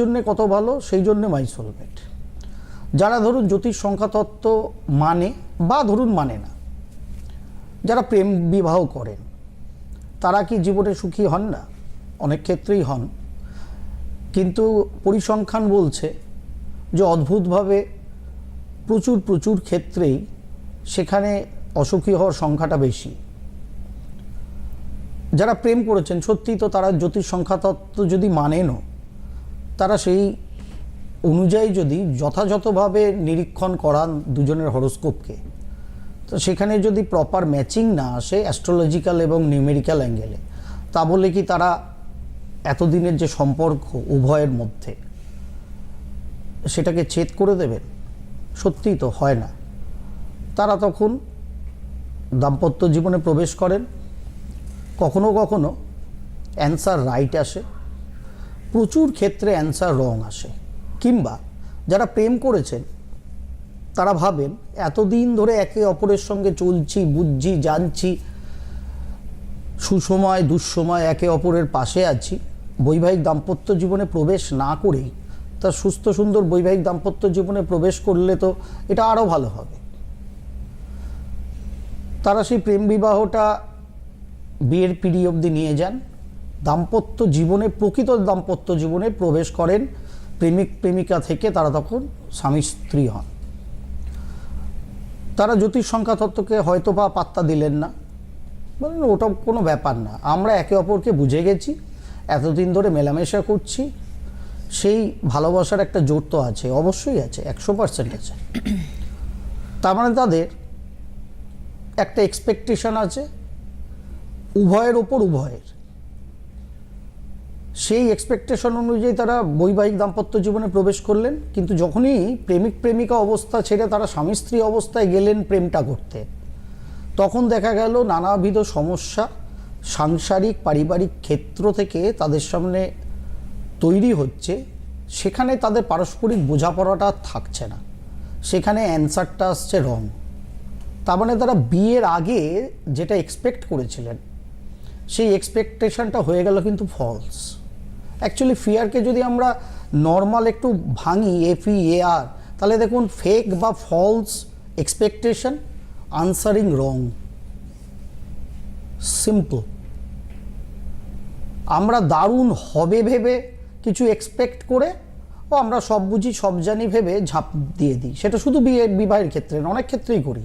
জন্য কত ভালো, সেই জন্য মাই সোলমেট যারা ধরুন জ্যোতিষ সংখ্যাতত্ত্ব মানে বা ধরুন মানে না, যারা প্রেম বিবাহ করেন, তারা কি জীবনে সুখী হন না? অনেক ক্ষেত্রেই হন। কিন্তু পরিসংখ্যান বলছে যে অদ্ভুতভাবে প্রচুর প্রচুর ক্ষেত্রেই সেখানে অসুখী হওয়ার সংখ্যাটা বেশি। যারা প্রেম করেছেন সত্যি তো তারা জ্যোতিষ সংখ্যাতত্ত্ব যদি মানেনও তারা সেই অনুযায়ী যদি যথাযথভাবে নিরীক্ষণ করান দুজনের হরোস্কোপকে, তো সেখানে যদি প্রপার ম্যাচিং না আসে অ্যাস্ট্রোলজিক্যাল এবং নিউমেরিক্যাল অ্যাঙ্গেলে তা বলে কি তারা এতদিনের যে সম্পর্ক উভয়ের মধ্যে সেটাকে ছেদ করে দেবেন? সত্যিই তো হয় না। তারা তখন দাম্পত্য জীবনে প্রবেশ করেন, কখনো কখনো অ্যান্সার রাইট আসে। প্রচুর ক্ষেত্রে অ্যান্সার রং আসে। কিংবা যারা প্রেম করেছেন, তারা ভাবেন, এতদিন ধরে একে অপরের সঙ্গে চলছি, বুঝছি, জানছি, সুসময়, দুঃসময় একে অপরের পাশে আছি। বৈবাহিক দাম্পত্য জীবনে প্রবেশ না করেই তার সুস্থ, সুন্দর বৈবাহিক দাম্পত্য জীবনে প্রবেশ করলে তো এটা আরও ভালো হবে। তারা সেই প্রেম বিবাহটা বিয়ের পিড়ি অবধি নিয়ে যান। দাম্পত্য জীবনে, প্রকৃত দাম্পত্য জীবনে প্রবেশ করেন। প্রেমিক, প্রেমিকা থেকে তারা তখন স্বামী স্ত্রী হন। তারা জ্যোতিষ সংখ্যা তত্ত্বকে হয়তো বা পাত্তা দিলেন না। বলেন ওটা কোনো ব্যাপার না। আমরা একে অপরকে বুঝে গেছি, এতদিন ধরে মেলামেশা করছি। সেই ভালোবাসার একটা জোর তো আছে, অবশ্যই আছে, একশো পার্সেন্ট আছে। তার মানে তাদের একটা এক্সপেকটেশন আছে, উভয়ের ওপর উভয়ের। সেই এক্সপেকটেশন অনুযায়ী তারা বৈবাহিক দাম্পত্য জীবনে প্রবেশ করলেন, কিন্তু যখনই প্রেমিক প্রেমিকা অবস্থা ছেড়ে তারা স্বামী স্ত্রী অবস্থায় গেলেন প্রেমটা করতে, তখন দেখা গেল নানাবিধ সমস্যা সাংসারিক পারিবারিক ক্ষেত্র থেকে তাদের সামনে তৈরি হচ্ছে, সেখানে তাদের পারস্পরিক বোঝাপড়াটা থাকছে না, সেখানে অ্যান্সারটা আসছে রং, তার মানে তারা বিয়ের আগে যেটা এক্সপেক্ট করেছিলেন, সেই এক্সপেকটেশনটা হয়ে গেল কিন্তু ফলস অ্যাকচুয়ালি ফিয়ারকে যদি আমরা নর্মাল একটু ভাঙি এফি এ আর তাহলে দেখুন ফেক বা false expectation answering wrong simple আমরা দারুণ হবে ভেবে কিছু এক্সপেক্ট করে, ও আমরা সব বুঝি, সব জানি ভেবে ঝাঁপ দিয়ে দিই। সেটা শুধু বিয়ে, বিবাহের ক্ষেত্রে অনেক ক্ষেত্রেই করি।